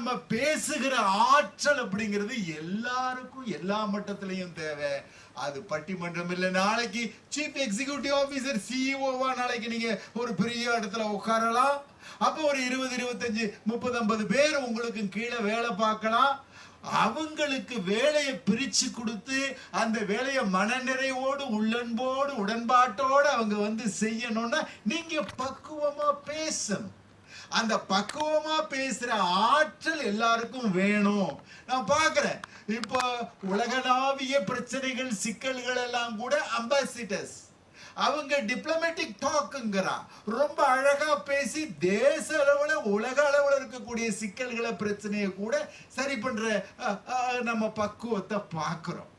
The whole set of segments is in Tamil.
நம்ம பேசுகிற ஆற்றல் அப்படிங்கிறது எல்லாருக்கும் எல்லா மட்டத்திலையும் தேவை. அது பட்டிமன்றம் இல்லை. நாளைக்கு சீஃப் எக்ஸிகியூட்டிவ் ஆஃபீஸர் சிஇஓவா நாளைக்கு நீங்க ஒரு பெரிய இடத்துல உட்காரலாம். அப்போ ஒரு இருபது இருபத்தஞ்சு முப்பது ஐம்பது பேர் உங்களுக்கு கீழே வேலை பார்க்கலாம். அவங்களுக்கு வேலையை பிரிச்சு கொடுத்து அந்த வேலையை மனநிறைவோடு உள்ளன்போடு உடன்பாட்டோடு அவங்க வந்து செய்யணும்னா நீங்க பக்குவமா பேசணும். அந்த பக்குவமா பேசுற ஆற்றல் எல்லாருக்கும் வேணும். நான் பாக்குறேன் இப்போ உலகளாவிய பிரச்சனைகள் சிக்கல்கள் எல்லாம் கூட அம்பாசிடர்ஸ் அவங்க டிப்ளமேட்டிக் டாக்குங்கிறான் ரொம்ப அழகா பேசி தேச அளவுல உலக அளவுல இருக்கக்கூடிய சிக்கல்களை பிரச்சனையை கூட சரி பண்ற நம்ம பக்குவத்தை பார்க்குறோம்.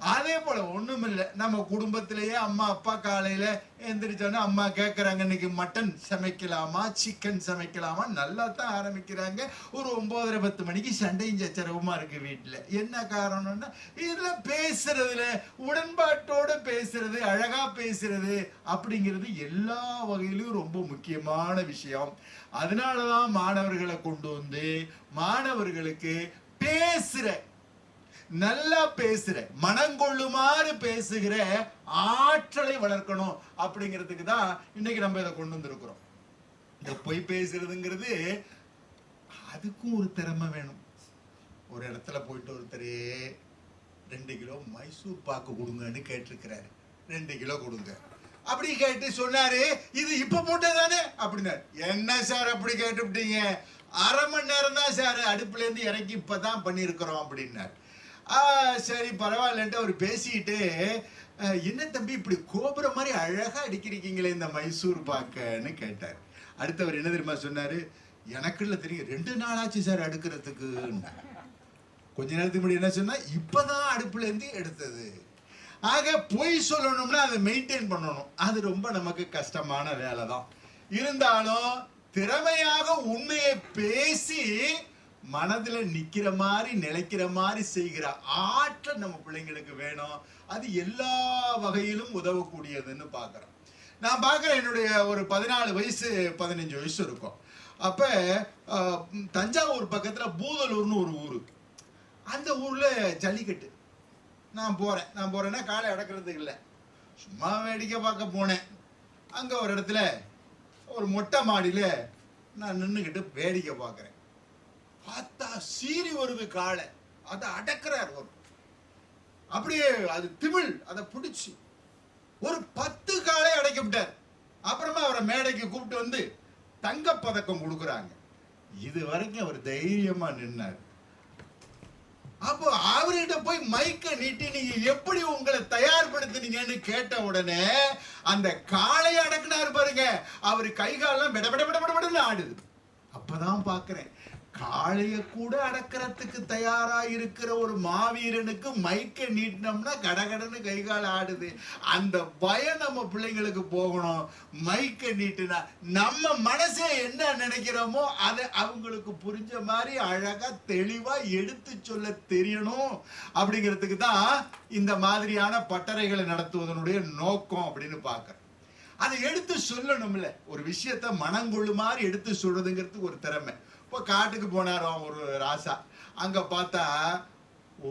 அதே போல ஒன்றும் இல்லை. நம்ம குடும்பத்திலேயே அம்மா அப்பா காலையில் எந்திரிச்சோன்னா அம்மா கேட்குறாங்க இன்னைக்கு மட்டன் சமைக்கலாமா? சிக்கன் சமைக்கலாமா? நல்லா தான் ஆரம்பிக்கிறாங்க. ஒரு ஒம்போதரை பத்து மணிக்கு சண்டையும் சச்சரவுமா இருக்குது வீட்டில் என்ன காரணம்னா இதில் பேசுறதுல உடன்பாட்டோடு பேசுறது அழகாக பேசுறது அப்படிங்கிறது எல்லா வகையிலும் ரொம்ப முக்கியமான விஷயம். அதனால தான் மாணவர்களை கொண்டு வந்து மாணவர்களுக்கு பேசுகிற நல்லா பேசுற மனங்கொள்ளுமாறு பேசுகிற ஆற்றலை வளர்க்கணும் அப்படிங்கிறதுக்கு தான் இன்னைக்கு நம்ம இதை கொண்டு வந்திருக்கிறோம். இந்த பொய் பேசுறதுங்கிறது அதுக்கும் ஒரு திறமை வேணும். ஒரு இடத்துல போயிட்டு ஒருத்தர் ரெண்டு கிலோ மைசூர் பாக்கு கொடுங்கன்னு கேட்டிருக்கிறாரு. ரெண்டு கிலோ கொடுங்க. அப்படி கேட்டு சொன்னாரு இது இப்ப போட்டதானே அப்படின்னாரு. என்ன சார் அப்படி கேட்டுவிட்டீங்க? அரை மணி நேரம் தான் சார் அடுப்புல இருந்து இறக்கி இப்பதான் பண்ணியிருக்கிறோம். அப்படின்னாரு. சரி பரவாயில்லன்ட்டு அவர் பேசிட்டு என்ன தம்பி இப்படி கோபுரம் மாதிரி அழகா அடிக்கிறீங்களே இந்த மைசூர் பாக்கன்னு கேட்டார். அடுத்தவர் என்ன தெரியுமா சொன்னாரு? எனக்கு இல்லை தெரியும் ரெண்டு நாளாச்சு சார் அடுக்கிறதுக்கு கொஞ்ச நேரத்துக்கு முன்னாடி என்ன சொன்னா இப்பதான் அடுப்புல இருந்து எடுத்தது. ஆக பொய் சொல்லணும்னா அதை மெயின்டைன் பண்ணணும். அது ரொம்ப நமக்கு கஷ்டமான வேலை தான் இருந்தாலும் திறமையாக உண்மையை பேசி மனதில் நிற்கிற மாதிரி நிலைக்கிற மாதிரி செய்கிற ஆற்றல் நம்ம பிள்ளைங்களுக்கு வேணும். அது எல்லா வகையிலும் உதவக்கூடியதுன்னு பார்க்குறோம். நான் பார்க்குறேன் என்னுடைய ஒரு பதினாலு வயசு பதினஞ்சு வயசு இருக்கும். அப்போ தஞ்சாவூர் பக்கத்தில் பூதலூர்னு ஒரு ஊர். அந்த ஊரில் ஜல்லிக்கட்டு. நான் போகிறேன் நான் போகிறேன்னா காலை அடக்கிறதுக்கு இல்லை. சும்மா வேடிக்கை பார்க்க போனேன். அங்கே ஒரு இடத்துல ஒரு மொட்டை மாடியில் நான் நின்றுக்கிட்டு வேடிக்கை பார்க்குறேன். பார்த்தா சீறி வருது காளை அதை அடக்கிறார் ஒரு அப்படியே அது திமிழ் அதை பிடிச்சி ஒரு பத்து காலை அடைக்க விட்டார். அப்புறமா அவரை மேடைக்கு கூப்பிட்டு வந்து தங்க பதக்கம் கொடுக்குறாங்க. இது வரைக்கும் அவர் தைரியமா நின்னார். அப்போ அவர்கிட்ட போய் மைக்க நீட்டி நீங்க எப்படி உங்களை தயார்படுத்துனீங்கன்னு கேட்ட உடனே அந்த காலை அடக்குனாரு பாருங்க. அவர் கை காலெல்லாம் விட விட விட விட விடன்னு ஆடுது. அப்பதான் பாக்குறேன் காளைய கூட அடக்கிறதுக்கு தயாரா இருக்கிற ஒரு மாவீரனுக்கு மைக்க நீட்டினோம்னா கடகடன்னு கை கால் ஆடுது. அந்த பயம் நம்ம பிள்ளைங்களுக்கு போகணும். மைக்க நீட்டுனா நம்ம மனசே என்ன நினைக்கிறோமோ அதை அவங்களுக்கு புரிஞ்ச மாதிரி அழகா தெளிவா எடுத்து சொல்ல தெரியணும். அப்படிங்கிறதுக்கு தான் இந்த மாதிரியான பட்டறைகளை நடத்துவதனுடைய நோக்கம் அப்படின்னு பார்க்கறேன் அதை எடுத்து சொல்லணும்ல. ஒரு விஷயத்த மனங்கொள்ளு மாதிரி எடுத்து சொல்றதுங்கிறதுக்கு ஒரு திறமை. இப்போ காட்டுக்கு போனாராம் ஒரு ராசா. அங்கே பார்த்தா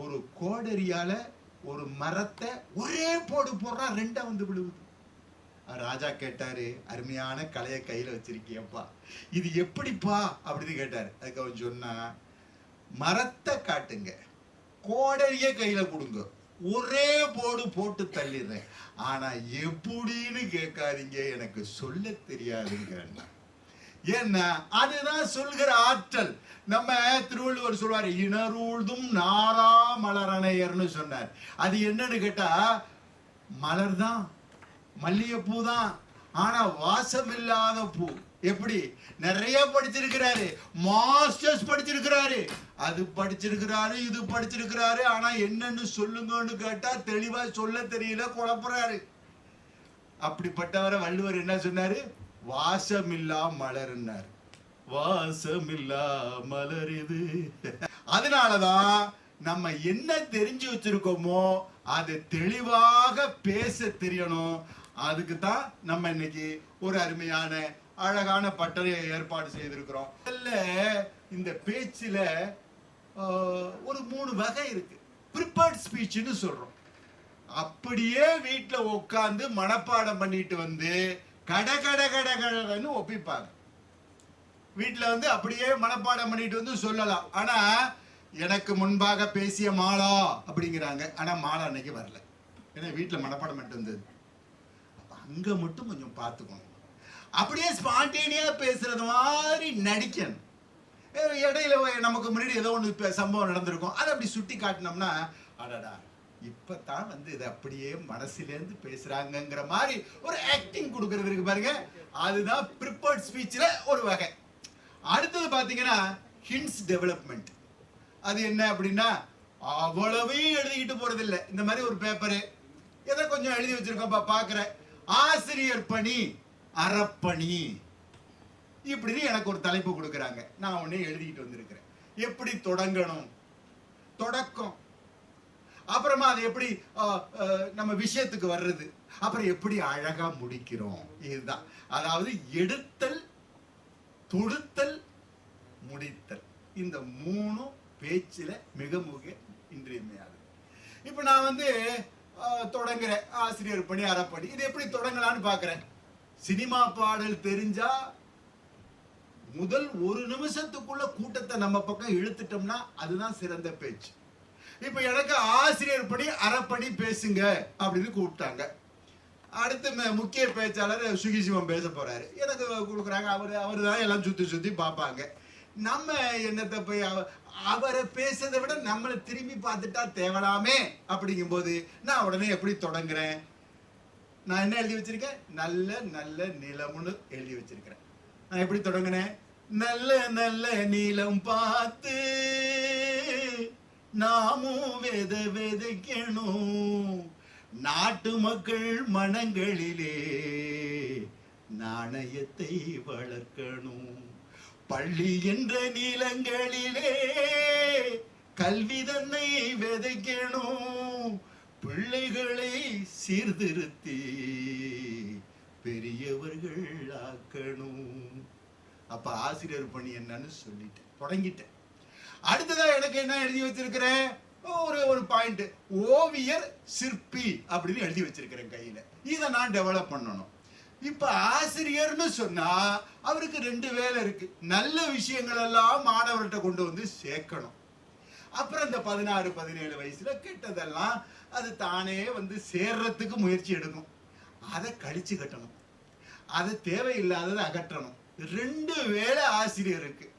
ஒரு கோடரியால் ஒரு மரத்தை ஒரே போடு போடுறா ரெண்டா வந்து விழுவுது. ராஜா கேட்டாரு அருமையான கலையை கையில் வச்சிருக்கியப்பா. இது எப்படிப்பா? அப்படின்னு கேட்டாரு. அதுக்கு அவன் சொன்னா மரத்தை காட்டுங்க கோடரிய கையில கொடுங்க. ஒரே போடு போட்டு தள்ளிடுறேன். ஆனா எப்படின்னு கேட்காதீங்க எனக்கு சொல்ல தெரியாதுங்க என்ன? அதுதான் சொல்கிற ஆற்றல். நம்ம திருவள்ளுவர் சொல்வார் இணரூழ்தும் நாரா மலரணையர்னு சொன்னார். அது என்னன்னு கேட்டா மலர் தான் மல்லிகைப்பூ தான். ஆனா வாசம் இல்லாத பூ. எப்படி? நிறைய படிச்சிருக்கிறாரு. மாஸ்டர்ஸ் படிச்சிருக்கிறாரு. அது படிச்சிருக்கிறாரு இது படிச்சிருக்கிறாரு. ஆனா என்னன்னு சொல்லுங்கன்னு கேட்டா தெளிவா சொல்ல தெரியல குழப்புறாரு. அப்படிப்பட்டவரை வள்ளுவர் என்ன சொன்னாரு? வாசமில்லா மலர்னார். வாசமில்லா மலர் இது அதனாலதான் நம்ம என்ன தெரிஞ்சு வச்சிருக்கோமோ அதை தெளிவாக பேச தெரியணும். அதுக்கு தான் நம்ம இன்னைக்கு ஒரு அருமையான அழகான பட்டறையை ஏற்பாடு செய்திருக்கிறோம். முதல்ல இந்த பேச்சில் ஒரு மூணு வகை இருக்கு. ப்ரிப்பேர்ட் ஸ்பீச்சுன்னு சொல்றோம். அப்படியே வீட்டில் உட்காந்து மனப்பாடம் பண்ணிட்டு வந்து கட கட கட கடன்னு ஒப்பிப்பாங்க. வீட்டில் வந்து அப்படியே மனப்பாடம் பண்ணிட்டு வந்து சொல்லலாம். ஆனால் எனக்கு முன்பாக பேசிய மாலா அப்படிங்கிறாங்க. ஆனால் மாலா அன்னைக்கு வரல. ஏன்னா வீட்டில் மனப்பாடம் பண்ணிட்டு வந்தது. அப்போ அங்கே மட்டும் கொஞ்சம் பார்த்துக்கணும். அப்படியே ஸ்பான்டேனியாக பேசுறது மாதிரி நடிக்கணும். இடையில நமக்கு முன்னாடி ஏதோ ஒன்று சம்பவம் நடந்திருக்கும். அதை அப்படி சுட்டி காட்டினோம்னா அடடா இப்பதான் வந்து இது அப்படியே மனசுலேருந்து பேசுறாங்கிற மாதிரி ஒரு ஆக்டிங் கொடுக்கறது இருக்கு பாருங்க. அதுதான் ப்ரிப்பேர்ட் ஸ்பீச்சில் ஒரு வகை. அடுத்தது பார்த்தீங்கன்னா ஹிண்ட்ஸ் டெவலப்மெண்ட் அது என்ன அப்படின்னா அவ்வளவையும் எழுதிக்கிட்டு போறதில்ல. இந்த மாதிரி ஒரு பேப்பரு எதை கொஞ்சம் எழுதி வச்சிருக்கோம்ப்பா பார்க்குற ஆசிரியர் பணி அறப்பணி. இப்படின்னு எனக்கு ஒரு தலைப்பு கொடுக்குறாங்க. நான் உடனே எழுதிக்கிட்டு வந்திருக்கிறேன். எப்படி தொடங்கணும்? தொடக்கம். அப்புறம் அது எப்படி நம்ம விஷயத்துக்கு வர்றது? அப்புறம் எப்படி அழகா முடிக்கிறோம்? இதுதான். அதாவது எடுத்தல் தொடுத்தல் முடித்தல். இந்த மூணும் பேச்சில் மிக மிக இன்றியமையாது இப்போ நான் வந்து தொடங்குறேன். ஆசிரியர் பணி அறப்பணி. இது எப்படி தொடங்கலாம்னு பார்க்குறேன் சினிமா பாடல் தெரிஞ்சா முதல் ஒரு நிமிஷத்துக்குள்ள கூட்டத்தை நம்ம பக்கம் இழுத்துட்டோம்னா அதுதான் சிறந்த பேச்சு. இப்போ எனக்கு ஆசிரியர் படி அறப்படி பேசுங்க அப்படின்னு கூப்பிட்டாங்க. அடுத்து ம- முக்கிய பேச்சாளர் சுகிசிவம் பேச போறாரு. எனக்கு கொடுக்குறாங்க. அவர் அவர் தான் எல்லாம் சுத்தி சுத்தி பார்ப்பாங்க. நம்ம என்னத்தை போய் அவ- அவரை பேசுறதை விட நம்மளை திரும்பி பார்த்துட்டா தேவலாமே அப்படிங்கும்போது நான் உடனே எப்படி தொடங்குறேன்? நான் என்ன எழுதி வச்சிருக்கேன்? நல்ல நல்ல நிலம்னு எழுதி வச்சிருக்கிறேன். நான் எப்படி தொடங்கினேன்? நல்ல நல்ல நீளம் பார்த்து நாமும் வித விதைக்கணும் நாட்டு மக்கள் மனங்களிலே நாணயத்தை வளர்க்கணும் பள்ளி என்ற நிலங்களிலே கல்வி தன்னை விதைக்கணும் பிள்ளைகளை சீர்திருத்தி பெரியவர்கள் ஆக்கணும் அப்ப ஆசிரியர் பணி என்னன்னு சொல்லிட்டேன். தொடங்கிட்டேன். அடுத்ததா எனக்கு என்ன எழுதி வச்சிருக்கிறேன் ஒரு ஒரு பாயிண்ட் ஓவியர் சிற்பி அப்படின்னு எழுதி வச்சிருக்கிறேன் கையில. இதை நான் டெவலப் பண்ணணும். இப்ப ஆசிரியர்னு சொன்னா அவருக்கு ரெண்டு வேலை இருக்கு. நல்ல விஷயங்கள் எல்லாம் மாணவர்கிட்ட கொண்டு வந்து சேர்க்கணும். அப்புறம் இந்த பதினாறு பதினேழு வயசுல கெட்டதெல்லாம் அது தானே வந்து சேர்றதுக்கு முயற்சி எடுக்கும். அதை கழிச்சு கட்டணும். அதை தேவையில்லாததை அகற்றணும். ரெண்டு வேலை ஆசிரியருக்கு.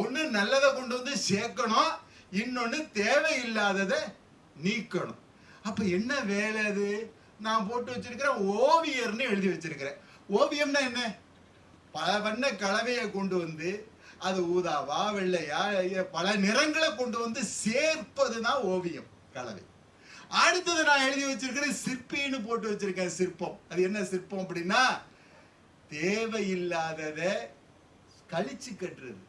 ஒன்று நல்லதை கொண்டு வந்து சேர்க்கணும் இன்னொன்று தேவையில்லாததை நீக்கணும். அப்போ என்ன வேலை அது? நான் போட்டு வச்சிருக்கிறேன் ஓவியர்னு எழுதி வச்சிருக்கிறேன். ஓவியம்னா என்ன? பல வண்ண கலவையை கொண்டு வந்து அது ஊதாவா வெள்ளையா பல நிறங்களை கொண்டு வந்து சேர்ப்பது தான் ஓவியம் கலவை. அடுத்தது நான் எழுதி வச்சிருக்கிறேன் சிற்பின்னு போட்டு வச்சிருக்கேன் சிற்பம். அது என்ன சிற்பம் அப்படின்னா தேவையில்லாததை கழிச்சு கட்டுறது.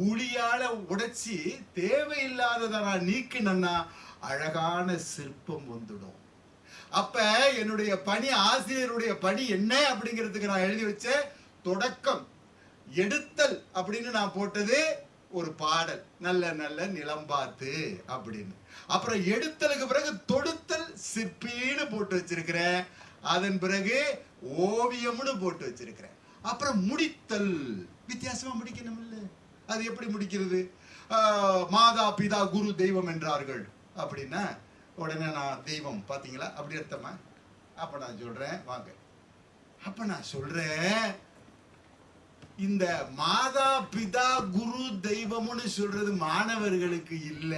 உளியால உடைச்சி தேவையில்லாததை நீக்கினன்னா அழகான சிற்பம் வந்துடும். அப்ப என்னுடைய பணி ஆசிரியருடைய பணி என்ன அப்படிங்கிறதுக்கு நான் எழுதி வச்சேன் தொடக்கம் எடுத்தல் அப்படின்னு நான் போட்டது ஒரு பாடல். நல்ல நல்ல நிலம் பார்த்து அப்படின்னு. அப்புறம் எடுத்தலுக்கு பிறகு தொடுத்தல் சிற்பின்னு போட்டு வச்சிருக்கிறேன். அதன் பிறகு ஓவியம்னு போட்டு வச்சிருக்கிறேன். அப்புறம் முடித்தல். வித்தியாசமா முடிக்கணும் இல்ல அது எப்படி முடிக்கிறது? ஆஹ், மாதா பிதா குரு தெய்வம் என்றார்கள். அப்படின்னா உடனே நான் தெய்வம் பாத்தீங்களா அப்படி அர்த்தமா அப்ப நான் சொல்றேன் வாங்க. அப்ப நான் சொல்றேன் இந்த மாதா பிதா குரு தெய்வம்னு சொல்றது மாணவர்களுக்கு இல்ல.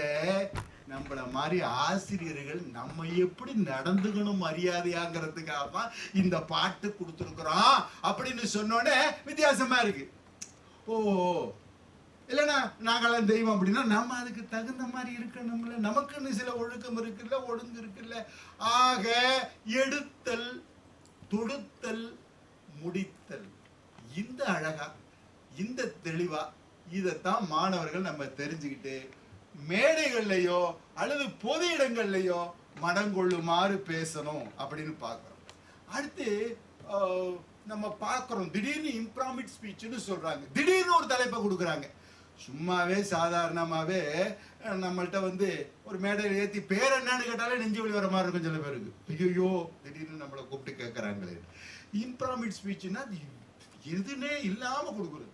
நம்மள மாதிரி ஆசிரியர்கள் நம்ம எப்படி நடந்துக்கணும் மரியாதையாங்கிறதுக்காக தான் இந்த பாட்டு கொடுத்துருக்குறோம் அப்படின்னு சொன்னோடனே வித்தியாசமா இருக்கு. ஓ இல்லைன்னா நாங்களாம் தெய்வம் அப்படின்னா நம்ம அதுக்கு தகுந்த மாதிரி இருக்கணும்ல. நமக்குன்னு சில ஒழுக்கம் இருக்குல்ல ஒழுங்கு இருக்குல்ல. ஆக எடுத்தல் தொடுத்தல் முடித்தல். இந்த அழகா இந்த தெளிவா இதைத்தான் மாணவர்கள் நம்ம தெரிஞ்சுக்கிட்டு மேடைகள்லையோ அல்லது பொது இடங்கள்லையோ மடங்கொள்ளுமாறு பேசணும் அப்படின்னு பார்க்குறோம். அடுத்து நம்ம பார்க்குறோம் திடீர்னு இம்ப்ராமிட் ஸ்பீச்சுன்னு சொல்கிறாங்க திடீர்னு ஒரு தலைப்பை கொடுக்குறாங்க. சும்மாவே சாதாரணமாகவே நம்மள்கிட்ட வந்து ஒரு மேடையில் ஏற்றி பேர் என்னன்னு கேட்டாலே நெஞ்சு வழி வர மாதிரி இருக்கும் சில பேருக்கு. ஐயோ திடீர்னு நம்மளை கூப்பிட்டு கேட்குறாங்களே இம்ப்ராமிட் ஸ்பீச்னா எதுனே இல்லாமல் கொடுக்குறது.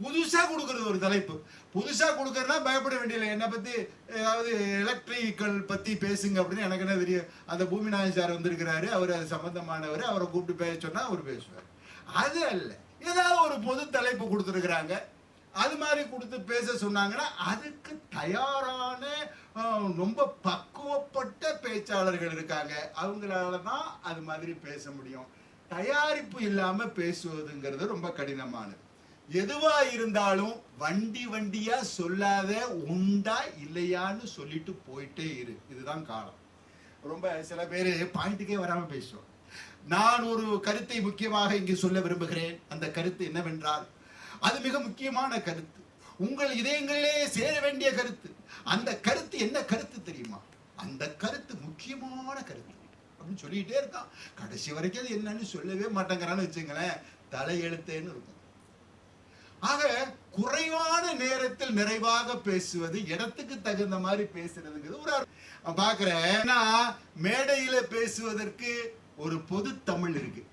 புதுசாக கொடுக்குறது ஒரு தலைப்பு. புதுசாக கொடுக்குறதுனா பயப்பட வேண்டியதில்லை. என்னை பற்றி ஏதாவது எலக்ட்ரிக்கல் பற்றி பேசுங்க அப்படின்னு எனக்கு என்ன தெரியும். அந்த பூமிநாயன் சார் வந்திருக்கிறாரு. அவர் அது சம்மந்தமானவர் அவரை கூப்பிட்டு பேச சொன்னால் அவர் பேசுவார். அது அல்ல. ஏதாவது ஒரு பொது தலைப்பு கொடுத்துருக்குறாங்க. அது மாதிரி கொடுத்து பேச சொன்னாங்கன்னா அதுக்கு தயாரான ரொம்ப பக்குவப்பட்ட பேச்சாளர்கள் இருக்காங்க. அவங்களால தான் அது மாதிரி பேச முடியும். தயாரிப்பு இல்லாமல் பேசுவதுங்கிறது ரொம்ப கடினமானது. எதுவா இருந்தாலும் வண்டி வண்டியா சொல்லாத உண்டா இல்லையான்னு சொல்லிட்டு போயிட்டே இரு. இதுதான் காலம். ரொம்ப சில பேர் பாயிண்ட்டுக்கே வராமல் பேசுவோம் நான் ஒரு கருத்தை முக்கியமாக இங்கு சொல்ல விரும்புகிறேன். அந்த கருத்து என்னவென்றால் அது மிக முக்கியமான கருத்து. உங்கள் இதயங்களிலே சேர வேண்டிய கருத்து. அந்த கருத்து என்ன கருத்து தெரியுமா? அந்த கருத்து முக்கியமான கருத்து. அப்படின்னு சொல்லிட்டே இருக்கான். கடைசி வரைக்கும் அது என்னன்னு சொல்லவே மாட்டேங்கிறான்னு வச்சுங்களேன். தலையெழுத்தேன்னு இருக்கும். ஆக குறைவான நேரத்தில் நிறைவாக பேசுவது இடத்துக்கு தகுந்த மாதிரி பேசுறதுங்கிறது ஒரு அர்- ஏன்னா, மேடையில பேசுவதற்கு ஒரு பொது தமிழ் இருக்கு.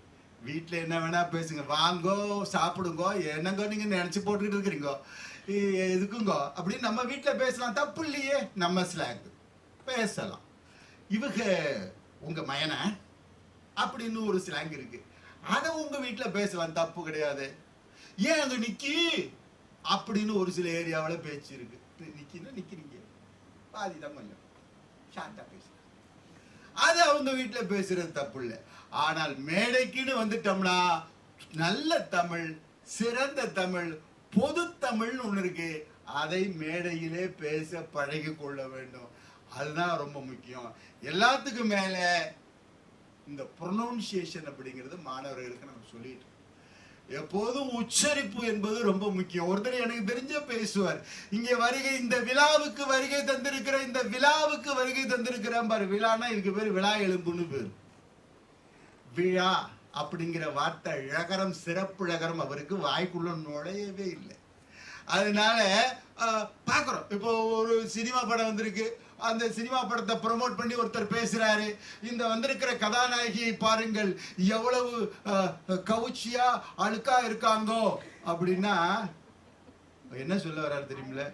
வீட்டில் என்ன வேணா பேசுங்க. வாங்கோ சாப்பிடுங்கோ என்னங்கோ நீங்கள் நினச்சி போட்டுக்கிட்டு இருக்கிறீங்கோ. இதுக்குங்கோ எதுக்குங்கோ? அப்படின்னு நம்ம வீட்டில் பேசலாம். தப்பு இல்லையே. நம்ம ஸ்லாங் பேசலாம். இவங்க உங்கள் மயனை அப்படின்னு ஒரு ஸ்லாங் இருக்கு. அதை உங்கள் வீட்டில் பேசலாம். தப்பு கிடையாது. ஏன் அங்கே நிக்கி? அப்படின்னு ஒரு சில ஏரியாவில் பேச்சு இருக்கு. நிக்கின்னா நிக்கிறீங்க. பாதி தான் கொஞ்சம். ஷார்ட்டாக பேசுறேன் அது அவங்க வீட்டில் பேசுறது தப்பு இல்லை. ஆனால் மேடைக்குன்னு வந்துட்டோம்னா நல்ல தமிழ் சிறந்த தமிழ் பொது தமிழ்னு ஒன்று இருக்கு. அதை மேடையிலே பேச பழகி கொள்ள வேண்டும். அதுதான் ரொம்ப முக்கியம். எல்லாத்துக்கும் மேலே இந்த ப்ரொனவுன்சியேஷன் அப்படிங்கிறது மாணவர்களுக்கு நம்ம சொல்லிட்டு எப்போதும் உச்சரிப்பு என்பது ரொம்ப முக்கியம். ஒருத்தர் எனக்கு தெரிஞ்ச பேசுவார். இங்கே வருகை இந்த விழாவுக்கு வருகை தந்திருக்கிற இந்த விழாவுக்கு வருகை தந்திருக்கிறேன் பாரு. விழானா இதுக்கு பேர் விழா எலும்புன்னு பேர். விழா அப்படிங்கிற வார்த்தை இழகரம் சிறப்பு இழகரம் அவருக்கு வாய்க்குள்ள நுழையவே இல்லை. அதனால பார்க்குறோம். இப்போ ஒரு சினிமா படம் வந்திருக்கு. அந்த சினிமா படத்தை ப்ரமோட் பண்ணி ஒருத்தர் பேசுகிறாரு இந்த வந்திருக்கிற கதாநாயகியை பாருங்கள். எவ்வளவு கவுச்சியா அழுக்கா இருக்காங்கோ? அப்படின்னா என்ன சொல்ல வர்றாரு தெரியுமில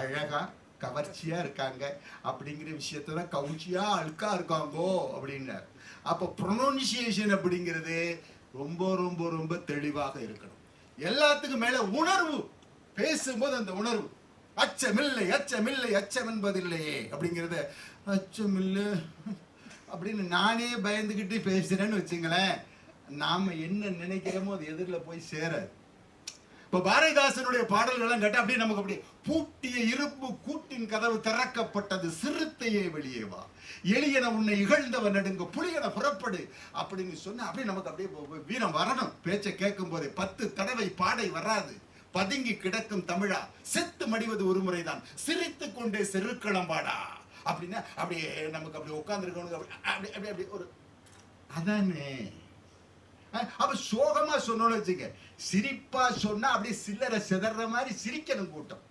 அழகா கவர்ச்சியாக இருக்காங்க அப்படிங்கிற விஷயத்தை கவுச்சியாக அழுக்காக இருக்காங்கோ அப்படின்னார். அப்போ ப்ரொனவுன்சியேஷன் அப்படிங்கிறது ரொம்ப ரொம்ப ரொம்ப தெளிவாக இருக்கணும். எல்லாத்துக்கும் மேலே உணர்வு. பேசும்போது அந்த உணர்வு. அச்சமில்லை அச்சமில்லை அச்சம் என்பதில்லையே அப்படிங்கிறத அச்சமில்லை அப்படின்னு நானே பயந்துக்கிட்டு பேசுகிறேன்னு வச்சுங்களேன். நாம் என்ன நினைக்கிறோமோ அது எதிரில் போய் சேராது. இப்போ பாரதிதாசனுடைய பாடல்கள்லாம் கேட்டால் அப்படியே நமக்கு அப்படியே பூட்டிய இரும்பு கூட்டின் கதவு திறக்கப்பட்டது சிறுத்தையே வெளியே வா. எளியன உன்னை இகழ்ந்தவன் நடுங்க புலியன புறப்படு அப்படின்னு சொன்னால் அப்படியே நமக்கு அப்படியே வீரம் வரணும். பேச்சை கேட்கும் போதே பத்து தடவை பாடை வராது. பதுங்கி கிடக்கும் தமிழா செத்து மடிவது ஒரு முறைதான். சிரித்து கொண்டே செருக்களம் பாடா அப்படின்னா அப்படியே நமக்கு அப்படி உட்கார்ந்துருக்கணும் அப்படி அப்படி அப்படி ஒரு அதானே? அப்போ சோகமா சொன்னோம்னு வச்சுங்க. சிரிப்பா சொன்னா அப்படியே சில்லறை சிதற மாதிரி சிரிக்கணும் கூட்டம்.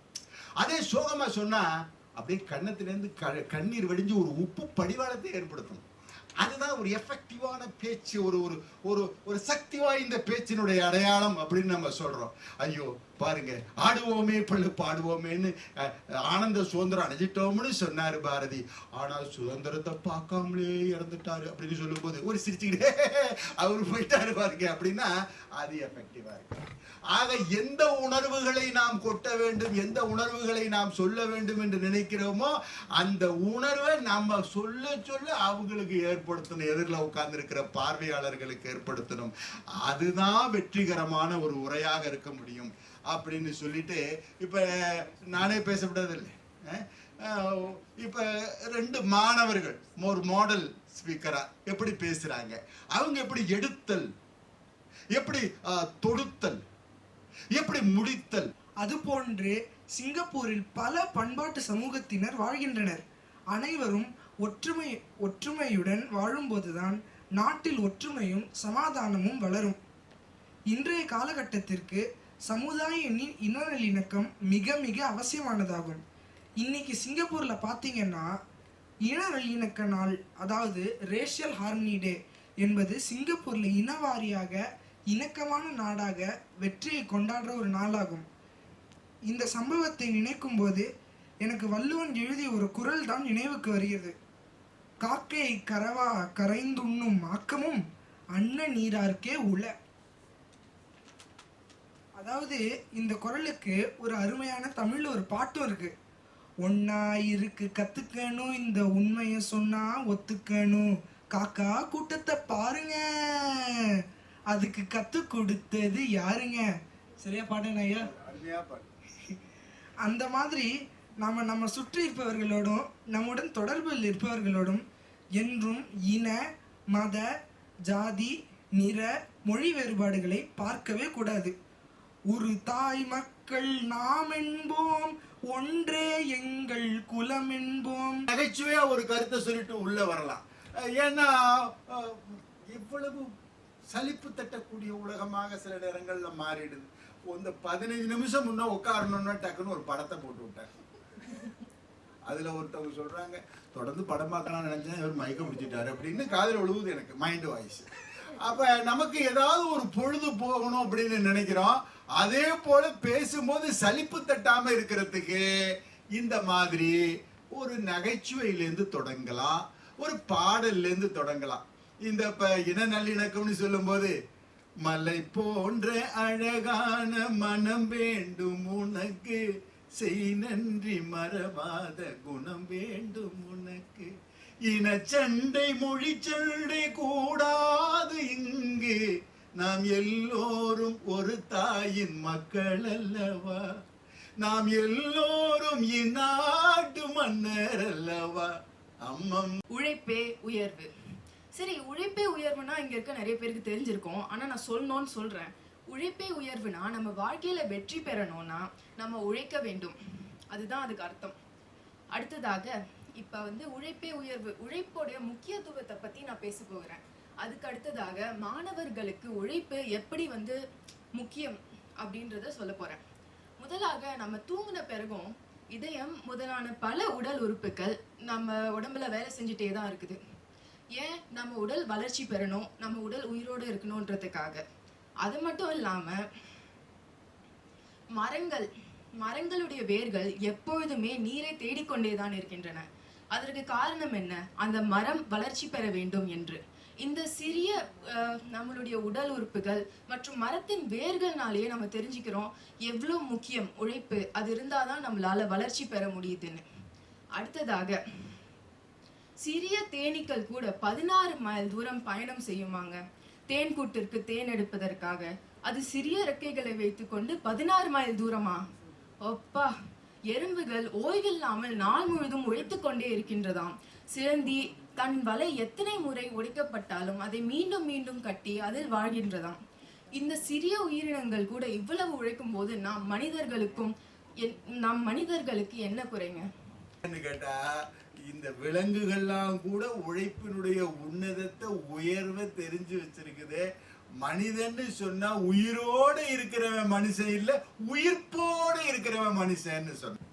அதே சோகமா சொன்னா அப்படியே கண்ணத்துலேருந்து க கண்ணீர் வடிஞ்சு ஒரு உப்பு படிவாளத்தை ஏற்படுத்தணும். அதுதான் ஒரு எஃபெக்டிவான பேச்சு ஒரு ஒரு ஒரு ஒரு சக்தி வாய்ந்த பேச்சினுடைய அடையாளம் அப்படின்னு நம்ம சொல்றோம். ஐயோ பாருங்க ஆடுவோமே பள்ளு பாடுவோமேன்னு ஆனந்த சுதந்திரம் அடைஞ்சிட்டோம்னு சொன்னாரு பாரதி. ஆனால் சுதந்திரத்தை பார்க்காமலே இறந்துட்டாரு அப்படின்னு சொல்லும்போது ஒரு சிரிச்சுக்கிட்டே அவர் போயிட்டாரு பாருங்க அப்படின்னா அது எஃபெக்டிவா இருக்கு ஆக எந்த உணர்வுகளை நாம் கொட்ட வேண்டும் எந்த உணர்வுகளை நாம் சொல்ல வேண்டும் என்று நினைக்கிறோமோ அந்த உணர்வை நம்ம சொல்ல சொல்ல அவங்களுக்கு ஏற்படுத்தணும். எதிரில் உட்கார்ந்து இருக்கிற பார்வையாளர்களுக்கு ஏற்படுத்தணும். அதுதான் வெற்றிகரமான ஒரு உரையாக இருக்க முடியும் அப்படின்னு சொல்லிட்டு இப்ப நானே பேசப்பட்டதில்லை. இப்போ இப்ப ரெண்டு மாணவர்கள் ஒரு மாடல் ஸ்பீக்கரா எப்படி பேசுறாங்க? அவங்க எப்படி எடுத்தல்? எப்படி அஹ், தொடுத்தல்? எப்படி முடித்தல்? அதுபோன்று சிங்கப்பூரில் பல பண்பாட்டு சமூகத்தினர் வாழ்கின்றனர். அனைவரும் ஒற்றுமை ஒற்றுமையுடன் வாழும்போதுதான் நாட்டில் ஒற்றுமையும் சமாதானமும் வளரும். இன்றைய காலகட்டத்திற்கு சமுதாய இனநல்லிணக்கம் மிக மிக அவசியமானதாகும். இன்னைக்கு சிங்கப்பூர்ல பார்த்தீங்கன்னா இனநல்லிணக்க நாள் அதாவது ரேஷியல் ஹார்மனி டே என்பது சிங்கப்பூர்ல இனவாரியாக இணக்கமான நாடாக வெற்றியை கொண்டாடுற ஒரு நாளாகும். இந்த சம்பவத்தை நினைக்கும் போது எனக்கு வள்ளுவன் எழுதிய ஒரு குரல் தான் நினைவுக்கு வருகிறது. காக்கையை கரவா கரைந்துண்ணும் ஆக்கமும் அன்ன நீரார்க்கே உள. அதாவது இந்த குரலுக்கு ஒரு அருமையான தமிழில் ஒரு பாட்டும் இருக்கு. ஒன்னா இருக்கு கத்துக்கணும் இந்த உண்மையை சொன்னா ஒத்துக்கணும். காக்கா கூட்டத்தை பாருங்க. அதுக்கு கத்து கொடுத்தது யாருங்க? சரியா பாட்டேன் ஐயா. அந்த மாதிரி நம்ம நம்ம சுற்றி இருப்பவர்களோடும் நம்முடன் தொடர்பில் இருப்பவர்களோடும் என்றும் இன மத ஜாதி நிற மொழி வேறுபாடுகளை பார்க்கவே கூடாது. ஒரு தாய் மக்கள் நாம் என்போம் ஒன்றே எங்கள் குலம் என்போம். நகைச்சுவையா ஒரு கருத்தை சொல்லிட்டு உள்ள வரலாம். ஏன்னா இவ்வளவு சலிப்பு தட்டக்கூடிய உலகமாக சில நேரங்களில் மாறிடுது. இந்த பதினஞ்சு நிமிஷம் முன்னே உட்காரணும்னா டக்குன்னு ஒரு படத்தை போட்டு விட்டேன் அதில் ஒருத்தவங்க சொல்கிறாங்க தொடர்ந்து படம் பார்க்கலாம்னு நினச்சேன் இவர் மயக்கம் பிடிச்சிட்டாரு அப்படின்னு காதில் விழுவுது எனக்கு மைண்ட் வாய்ஸ் அப்போ நமக்கு ஏதாவது ஒரு பொழுது போகணும் அப்படின்னு நினைக்கிறோம். அதே போல பேசும்போது சலிப்பு தட்டாமல் இருக்கிறதுக்கு இந்த மாதிரி ஒரு நகைச்சுவையிலேருந்து தொடங்கலாம் ஒரு பாடல்லேருந்து தொடங்கலாம். இந்த இன நல்லிணக்கம்னு சொல்லும்போது மலை போன்ற அழகான மனம் வேண்டும் உனக்கு செய் நன்றி மறவாத குணம் வேண்டும் உனக்கு. இனச்சண்டை மொழி சண்டை கூடாது இங்கு நாம் எல்லோரும் ஒரு தாயின் மக்கள் அல்லவா. நாம் எல்லோரும் இந்நாட்டு மன்னர் அல்லவா. அம்மம். உழைப்பே உயர்வு. சரி உழைப்பே உயர்வுனா இங்க இருக்க நிறைய பேருக்கு தெரிஞ்சிருக்கும். ஆனா நான் சொல்லணும்னு சொல்றேன். உழைப்பே உயர்வுனா நம்ம வாழ்க்கையில வெற்றி பெறணும்னா நம்ம உழைக்க வேண்டும். அதுதான் அதுக்கு அர்த்தம். அடுத்ததாக இப்ப வந்து உழைப்பே உயர்வு. உழைப்போடைய முக்கியத்துவத்தை பத்தி நான் பேச போகிறேன். அதுக்கு அடுத்ததாக மாணவர்களுக்கு உழைப்பு எப்படி வந்து முக்கியம் அப்படின்றத சொல்ல போறேன். முதலாக நம்ம தூங்கின பிறகும் இதயம் முதலான பல உடல் உறுப்புகள் நம்ம உடம்புல வேலை செஞ்சுட்டே தான் இருக்குது. ஏன் நம்ம உடல் வளர்ச்சி பெறணும்? நம்ம உடல் உயிரோடு இருக்கணுன்றதுக்காக. அது மட்டும் இல்லாம மரங்கள் மரங்களுடைய வேர்கள் எப்பொழுதுமே நீரை தேடிக்கொண்டே தான் இருக்கின்றன. அதற்கு காரணம் என்ன? அந்த மரம் வளர்ச்சி பெற வேண்டும் என்று. இந்த சிறிய அஹ், நம்மளுடைய உடல் உறுப்புகள் மற்றும் மரத்தின் வேர்கள்னாலேயே நம்ம தெரிஞ்சுக்கிறோம் எவ்வளோ முக்கியம் உழைப்பு. அது இருந்தாதான் நம்மளால வளர்ச்சி பெற முடியுதுன்னு. அடுத்ததாக சிறிய தேனீக்கள் கூட பதினாறு மைல் தூரம் பயணம் செய்யுமாங்க. தேன் கூட்டிற்கு தேன் எடுப்பதற்காக. அது சிறிய ரெக்கைகளை வைத்துக்கொண்டு பதினாறு மைல் தூரமா? ஒப்பா எறும்புகள் ஓய்வில்லாமல் நாள் முழுதும் உழைத்துக் கொண்டே இருக்கின்றதாம். சிலந்தி தன் வலை எத்தனை முறை உடைக்கப்பட்டாலும் அதை மீண்டும் மீண்டும் கட்டி அதில் வாழ்கின்றதாம். இந்த சிறிய உயிரினங்கள் கூட இவ்வளவு உழைக்கும் போது நாம் மனிதர்களுக்கும் என்- நம் மனிதர்களுக்கு என்ன குறைங்க? கேட்டா இந்த விலங்குகள்லாம் கூட உழைப்பினுடைய உன்னதத்தை உயர்வை தெரிஞ்சு வச்சிருக்குது. மனிதன்னு சொன்னா உயிரோட இருக்கிறவன் மனுஷன் இல்ல உயிர்ப்போட இருக்கிறவன் மனுஷன்னு சொன்ன.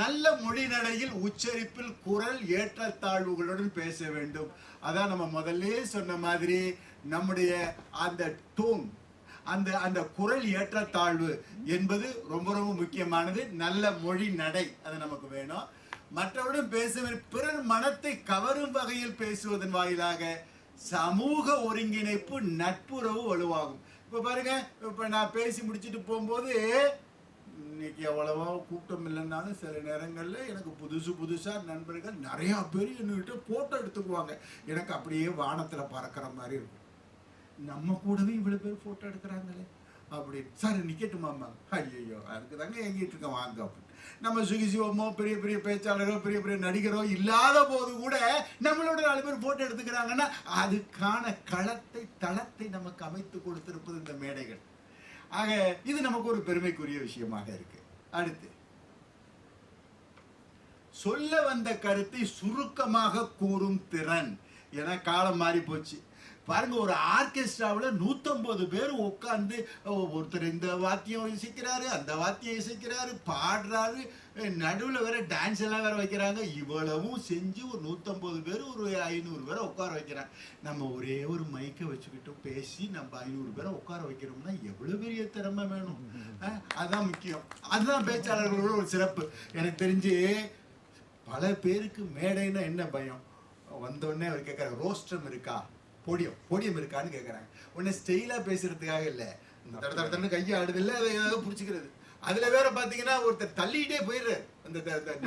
நல்ல மொழி நடையில் உச்சரிப்பில் குரல் ஏற்றத்தாழ்வுகளுடன் பேச வேண்டும். அதான் நம்ம முதல்ல சொன்ன மாதிரி நம்முடைய அந்த டோன் அந்த அந்த குரல் ஏற்றத்தாழ்வு என்பது ரொம்ப ரொம்ப முக்கியமானது. நல்ல மொழி நடை அது நமக்கு வேணும். மற்றவரிடம் பேசுவது பிறர் மனத்தை கவரும் வகையில் பேசுவதன் வாயிலாக சமூக ஒருங்கிணைப்பு நட்புறவு வலுவாகும். இப்போ பாருங்க இப்போ நான் பேசி முடிச்சிட்டு போகும்போது இன்னைக்கு எவ்வளவோ கூட்டம் இல்லைன்னாலும் சில நேரங்களில் எனக்கு புதுசு புதுசாக நண்பர்கள் நிறையா பேர் என்னகிட்ட ஃபோட்டோ எடுத்துக்குவாங்க. எனக்கு அப்படியே வானத்தில் பறக்கிற மாதிரி இருக்கும். நம்ம கூடவே இவ்வளோ பேர் ஃபோட்டோ எடுக்கிறாங்களே அப்படி சார் நிக்கட்டுமாம்மா ஐயோ அதுக்கு தாங்க எங்கிட்டு இருக்கேன். வாங்க அப்படி. நம்ம சுகிசிவமோ பெரிய பெரிய பேச்சாளரோ பெரிய பெரிய நடிகரோ இல்லாத போது கூட நம்மளோட நாலு பேர் போட்டோ எடுத்துக்கிறாங்கன்னா அதுக்கான களத்தை தளத்தை நமக்கு அமைத்து கொடுத்திருப்பது இந்த மேடைகள். ஆக இது நமக்கு ஒரு பெருமைக்குரிய விஷயமாக இருக்கு. அடுத்து. சொல்ல வந்த கருத்தை சுருக்கமாக கூறும் திறன். என காலம் மாறி போச்சு பாருங்க ஒரு ஆர்கெஸ்ட்ராவில் நூற்றம்பது பேர் உட்காந்து ஒருத்தர் இந்த வாத்தியம் இசைக்கிறாரு அந்த வாத்தியம் இசைக்கிறாரு பாடுறாரு நடுவில் வேற டான்ஸ் எல்லாம் வேற வைக்கிறாங்க. இவ்வளவும் செஞ்சு ஒரு நூற்றம்பது பேர் ஒரு ஐநூறு பேரை உட்கார வைக்கிறாங்க. நம்ம ஒரே ஒரு மைக்கை வச்சுக்கிட்டு பேசி நம்ம ஐநூறு பேரை உட்கார வைக்கிறோம்னா எவ்வளோ பெரிய திறமை வேணும்? அதுதான் முக்கியம். அதுதான் பேச்சாளர்களோட ஒரு சிறப்பு. எனக்கு தெரிஞ்சு பல பேருக்கு மேடைன்னா என்ன பயம்? வந்தோடனே அவர் கேட்குற ரோஸ்டம் இருக்கா? போடியம் போடியம் இருக்கான்னு கேட்குறாங்க உடனே ஸ்டெயிலாக பேசுறதுக்காக இல்லை. தட தட தடன்னு கையை ஆடுது அதை ஏதாவது பிடிச்சிக்கிறது. அதுல வேற பாத்தீங்கன்னா ஒருத்தர் தள்ளிட்டே போயிடுறாரு. அந்த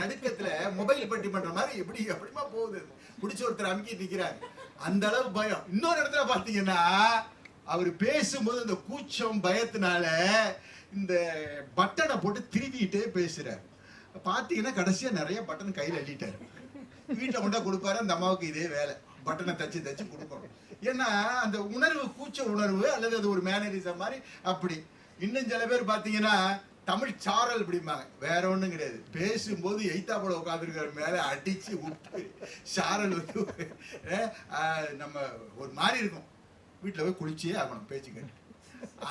நடுக்கத்துல மொபைல் பட்டி பண்ற மாதிரி எப்படி எப்படிமா போகுது? பிடிச்ச ஒருத்தர் அமுக்கி நிக்கிறாங்க அந்த அளவு பயம். இன்னொரு இடத்துல பாத்தீங்கன்னா அவர் பேசும்போது இந்த கூச்சம் பயத்தினால இந்த பட்டனை போட்டு திருவிட்டே பேசுறாரு. பாத்தீங்கன்னா கடைசியா நிறைய பட்டன் கையில் அள்ளிட்டாரு. வீட்டை கொண்டா கொடுப்பாரு அந்த அம்மாவுக்கு இதே வேலை. பட்டனை தச்சு தச்சு கொடுக்கணும். ஏன்னா அந்த உணர்வு கூச்ச உணர்வு அல்லது அது ஒரு மேனரிசம் மாதிரி அப்படி. இன்னும் சில பேர் பார்த்தீங்கன்னா தமிழ் சாரல் அப்படிம்பாங்க. வேற ஒன்றும் கிடையாது. பேசும்போது எய்த்தாப்புல உட்காந்துருக்கிற மேலே அடித்து விட்டு சாரல் வந்து நம்ம ஒரு மாதிரி இருக்கும். வீட்டில் போய் குளிச்சே ஆகணும் பேச்சுக்க.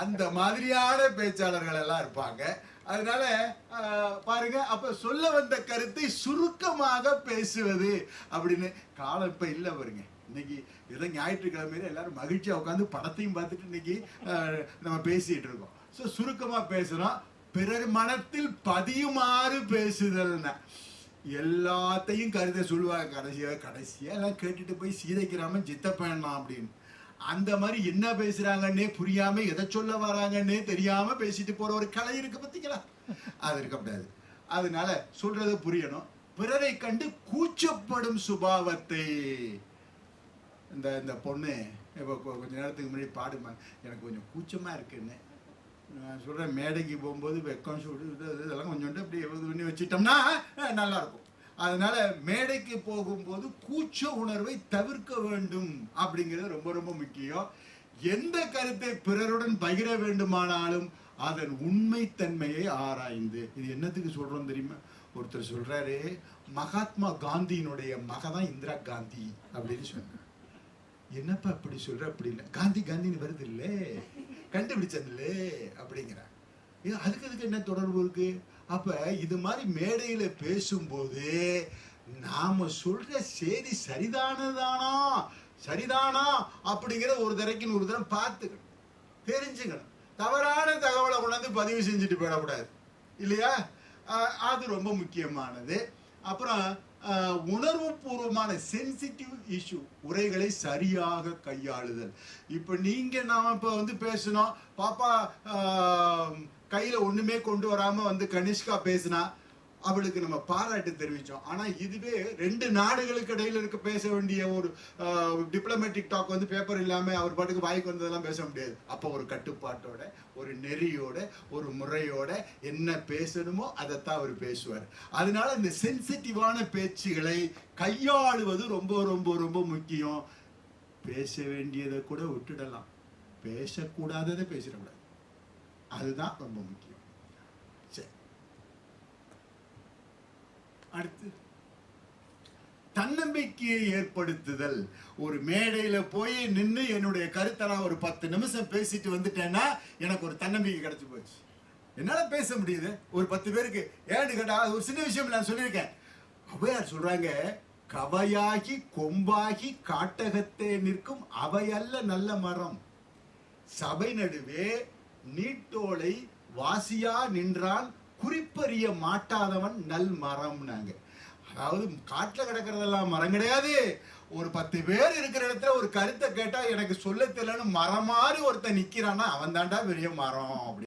அந்த மாதிரியான பேச்சாளர்கள் எல்லாம் இருப்பாங்க. அதனால பாருங்க அப்ப சொல்ல வந்த கருத்தை சுருக்கமாக பேசுவது அப்படின்னு காலம் இப்ப இல்லை பாருங்க. இன்னைக்கு ஏதோ ஞாயிற்றுக்கிழமையில எல்லாரும் மகிழ்ச்சியா உட்காந்து படத்தையும் பார்த்துட்டு இன்னைக்கு நம்ம பேசிட்டு இருக்கோம். ஸோ சுருக்கமா பேசுறோம். பிறர் மனத்தில் பதியுமாறு பேசுதல்னா. எல்லாத்தையும் கருத சொல்லுவாங்க. கடைசியா கடைசியா எல்லாம் கேட்டுட்டு போய் சீதைக்கிறாம சித்தப்பேனா அப்படின்னு. அந்த மாதிரி என்ன பேசுறாங்கன்னே புரியாம எதை சொல்ல வராங்கன்னே தெரியாம பேசிட்டு போற ஒரு கலை இருக்கு பார்த்தீங்களா அது இருக்கக்கூடாது அதனால சொல்றதை புரியணும். பிறரை கண்டு கூச்சப்படும் சுபாவத்தை. இந்த இந்த பொண்ணு இப்போ கொஞ்சம் கொஞ்ச நேரத்துக்கு முன்னாடி பாடுமா எனக்கு கொஞ்சம் கூச்சமாக இருக்குன்னு. நான் சொல்கிறேன் மேடைக்கு போகும்போது வெக்கம் சுடு இதெல்லாம் கொஞ்சோண்டு அப்படியே இது பண்ணி வச்சுட்டோம்னா நல்லாயிருக்கும். அதனால் மேடைக்கு போகும்போது கூச்ச உணர்வை தவிர்க்க வேண்டும் அப்படிங்கிறது ரொம்ப ரொம்ப முக்கியம். எந்த கருத்தை பிறருடன் பகிர வேண்டுமானாலும் அதன் உண்மைத்தன்மையை ஆராய்ந்து இது என்னத்துக்கு சொல்கிறோம் தெரியுமா? ஒருத்தர் சொல்கிறாரு மகாத்மா காந்தியினுடைய மகதான் இந்திரா காந்தி அப்படின்னு சொன்னார். என்னப்பா அப்படி சொல்ற? அப்படி இல்லை. காந்தி காந்தின்னு வருது இல்லே. கண்டுபிடிச்சதுல அப்படிங்கிறான் ஏன் அதுக்கு அதுக்கு என்ன தொடர்பு இருக்கு? அப்ப இது மாதிரி மேடையில பேசும்போது நாம சொல்ற செய்தி சரிதானதானா? சரிதானா? அப்படிங்கிற ஒரு தரைக்குன்னு ஒரு தரம் பார்த்துக்கணும். தெரிஞ்சுக்கணும். தவறான தகவலை கொண்டாந்து பதிவு செஞ்சுட்டு போயிடக்கூடாது. இல்லையா? அது ரொம்ப முக்கியமானது. அப்புறம் உணர்வு உணர்வுபூர்வமான சென்சிட்டிவ் இஷ்யூ உரைகளை சரியாக கையாளுதல். இப்போ நீங்கள் நாம் இப்போ வந்து பேசினோம் பாப்பா கையில் ஒன்றுமே கொண்டு வராமல் வந்து கனிஷ்கா பேசினா அவளுக்கு நம்ம பாராட்டு தெரிவிச்சோம். ஆனா இதுவே ரெண்டு நாடுகளுக்கு இடையில இருக்க பேச வேண்டிய ஒரு டிப்ளமேட்டிக் டாக் வந்து பேப்பர் இல்லாம அவர் பாட்டுக்கு வாய்க்கு வந்ததெல்லாம் பேச முடியாது. அப்போ ஒரு கட்டுப்பாட்டோட ஒரு நெறியோட ஒரு முறையோட என்ன பேசணுமோ அதைத்தான் அவர் பேசுவார். அதனால இந்த சென்சிட்டிவான பேச்சுகளை கையாளுவது ரொம்ப ரொம்ப ரொம்ப முக்கியம். பேச வேண்டியதை கூட விட்டுடலாம். பேசக்கூடாததை பேசிடக்கூடாது. அதுதான் ரொம்ப முக்கியம். சரி. அடுத்து. தன்னம்பிக்கையை ஏற்படுத்துதல். ஒரு மேடையில போய் நின்று என்னுடைய கருத்தை நான் ஒரு பத்து நிமிஷம் பேசிட்டு வந்துட்டேன்னா எனக்கு ஒரு தன்னம்பிக்கை கிடைச்சி போச்சு. என்னால பேச முடியுது? ஒரு பத்து பேருக்கு. ஏன்னு கேட்டா அது ஒரு சின்ன விஷயம் நான் சொல்லியிருக்கேன். அவையார் சொல்றாங்க கவையாகி கொம்பாகி காட்டகத்தே நிற்கும் அவையல்ல நல்ல மரம். சபை நடுவே நீட்டோலை வாசியா நின்றான் குறிப்பறிய மாட்டாதவன் நல் மரம்னாங்க. அதாவது காட்டில் கிடக்கிறதெல்லாம் மரம் கிடையாது. ஒரு பத்து பேர் இருக்கிற இடத்துல ஒரு கருத்தை கேட்டால் எனக்கு சொல்ல தெரியலன்னு மரம் மாதிரி ஒருத்தன் நிற்கிறான்னா அவன் தாண்டா பெரிய மரம் அப்படி.